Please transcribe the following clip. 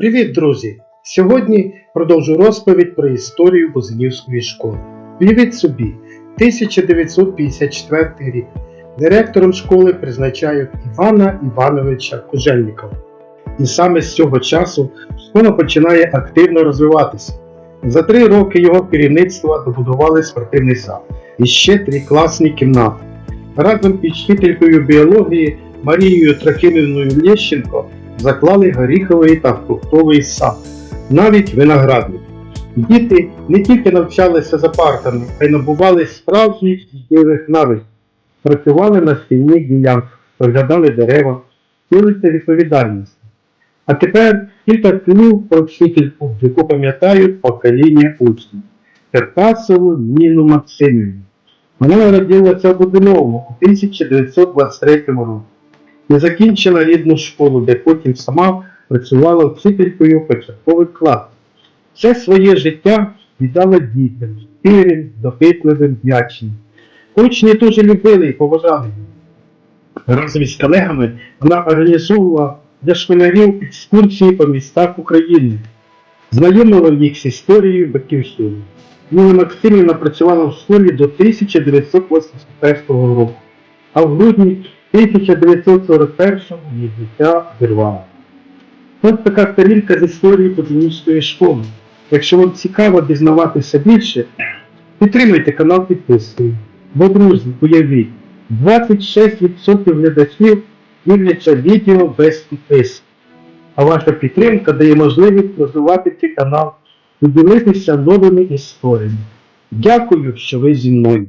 Привіт, друзі! Сьогодні продовжу розповідь про історію Бузинівської школи. Уявіть собі, 1954 рік. Директором школи призначають Івана Івановича Кужельникова. І саме з цього часу школа починає активно розвиватися. За три роки його керівництва добудували спортивний зал і ще три класні кімнати. Разом із вчителькою біології Марією Трохимівною Лещенко заклали горіховий та фруктовий сад, навіть виноградник. Діти не тільки навчалися за партами, а й набували справжніх життєвих навиків, працювали на стільних ділянках, розглядали дерева, вчилися відповідальності. А тепер кілька слів про вчительку, яку пам'ятають покоління учнів. Черкасову Ніну Максимівну. Вона народилася в Будиновому у 1923 році і закінчила рідну школу, де потім сама працювала вчителькою початкових класів. Все своє життя віддала дітям, щирим, допитливим, вдячним. Учні дуже любили і поважали її. Разом із колегами вона організовувала для школярів екскурсії по містах України, знайомила їх з історією батьківщини. Ніна Максимівна працювала в школі до 1981 року, а в грудні 1941-го її життя обірвало. Ось така сторінка з історії Подвінської школи. Якщо вам цікаво дізнаватися більше, підтримуйте канал підпискою. Бо, друзі, уявіть, 26% глядачів дивляться відео без підписки. А ваша підтримка дає можливість розвивати цей канал і ділитися новими історіями. Дякую, що ви зі мною.